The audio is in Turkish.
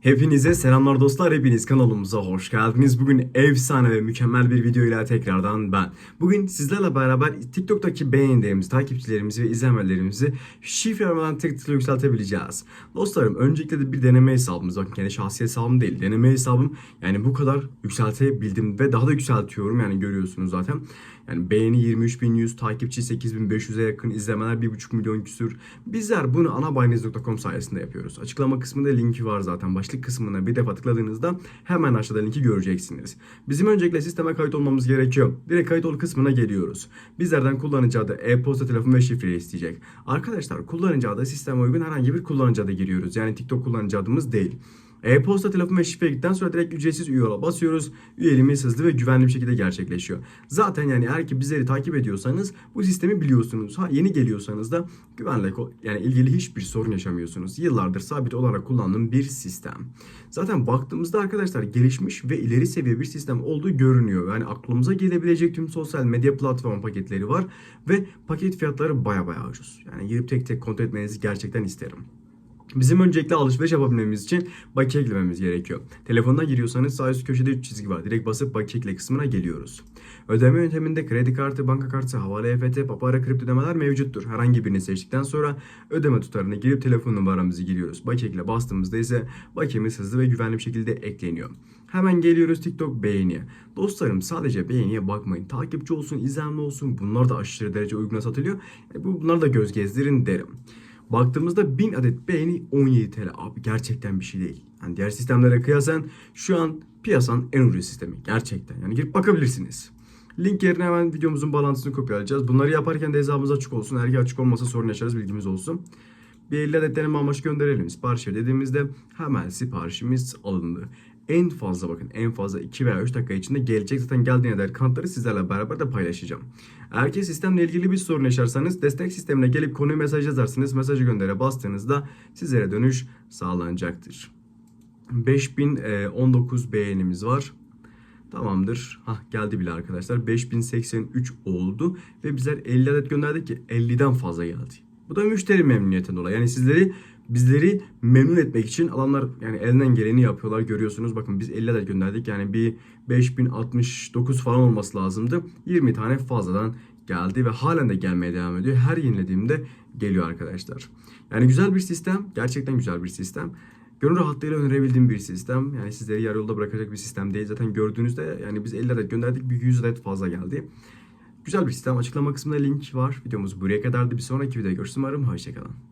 Hepinize selamlar dostlar. Hepiniz kanalımıza hoş geldiniz. Bugün efsane ve mükemmel bir video ile tekrardan ben. Bugün sizlerle beraber TikTok'taki beğenilerimizi, takipçilerimizi ve izlenmelerimizi şifre aramadan tık tık yükseltebileceğiz. Dostlarım öncelikle de bir deneme hesabımız. Bakın kendi şahsi hesabım değil. Deneme hesabım yani bu kadar yükseltebildim ve daha da yükseltiyorum. Yani görüyorsunuz zaten. Yani beğeni 23.100, takipçi 8.500'e yakın, izlemeler 1.5 milyon küsür. Bizler bunu anabayiniz.com sayesinde yapıyoruz. Açıklama kısmında linki var zaten. Başlık kısmına bir defa tıkladığınızda hemen aşağıda linki göreceksiniz. Bizim öncelikle sisteme kayıt olmamız gerekiyor. Direkt kayıt ol kısmına geliyoruz. Bizlerden kullanıcı adı, e-posta, telefon ve şifreyi isteyecek. Arkadaşlar kullanıcı adı sisteme uygun herhangi bir kullanıcı adı giriyoruz. Yani TikTok kullanıcı adımız değil. E-posta, telefon ve şifre girdikten sonra direkt ücretsiz üye ola basıyoruz. Üyeliğimiz hızlı ve güvenli bir şekilde gerçekleşiyor. Zaten yani eğer ki bizleri takip ediyorsanız bu sistemi biliyorsunuz. Ha yeni geliyorsanız da güvenle yani ilgili hiçbir sorun yaşamıyorsunuz. Yıllardır sabit olarak kullandığım bir sistem. Zaten baktığımızda arkadaşlar gelişmiş ve ileri seviye bir sistem olduğu görünüyor. Yani aklımıza gelebilecek tüm sosyal medya platform paketleri var ve paket fiyatları baya baya ucuz. Yani girip tek tek kontrol etmenizi gerçekten isterim. Bizim öncelikle alışveriş yapabilmemiz için bakiye eklememiz gerekiyor. Telefondan giriyorsanız sağ üst köşede 3 çizgi var. Direkt basıp bakiye ekle kısmına geliyoruz. Ödeme yönteminde kredi kartı, banka kartı, havale EFT, papara kripto ödemeler mevcuttur. Herhangi birini seçtikten sonra ödeme tutarına girip telefon numaramızı giriyoruz. Bakiye ekle bastığımızda ise bakiyemiz hızlı ve güvenli bir şekilde ekleniyor. Hemen geliyoruz TikTok beğeniye. Dostlarım sadece beğeniye bakmayın. Takipçi olsun, izlenme olsun bunlar da aşırı derece uyguna satılıyor. E, bu- Bunlar da göz gezdirin derim. Baktığımızda 1000 adet beğeni 17 TL. Abi gerçekten bir şey değil. Yani diğer sistemlere kıyasen şu an piyasanın en ucuz sistemi. Gerçekten. Yani girip bakabilirsiniz. Link yerine hemen videomuzun bağlantısını kopyalayacağız. Bunları yaparken de hesabımız açık olsun. Eğer ki açık olmasa sorun yaşarız bilgimiz olsun. Bir 50 adet deneme amaçlı gönderelim. Sipariş dediğimizde hemen siparişimiz alındı. En fazla bakın en fazla 2 veya 3 dakika içinde gelecek zaten geldiğine dair kanıtları sizlerle beraber de paylaşacağım. Eğer ki sistemle ilgili bir sorun yaşarsanız destek sistemine gelip konuyu mesaj yazarsınız. Mesajı göndere bastığınızda sizlere dönüş sağlanacaktır. 5019 beğenimiz var. Tamamdır. Hah geldi bile arkadaşlar. 5083 oldu ve bizler 50 adet gönderdik ki 50'den fazla geldi. Bu da müşteri memnuniyetinden dolayı. Yani sizleri bizleri memnun etmek için alanlar yani elinden geleni yapıyorlar görüyorsunuz. Bakın biz 50 adet gönderdik. Yani bir 5069 falan olması lazımdı. 20 tane fazladan geldi ve halen de gelmeye devam ediyor. Her yenilediğimde geliyor arkadaşlar. Yani güzel bir sistem. Gerçekten güzel bir sistem. Gönül rahatlığıyla önerebildiğim bir sistem. Yani sizleri yarı yolda bırakacak bir sistem değil. Zaten gördüğünüzde yani biz 50 adet gönderdik. Bir 100 adet fazla geldi. Güzel bir sistem. Açıklama kısmında link var. Videomuz buraya kadardı. Bir sonraki videoda görüşürüz umarım. Hoşçakalın.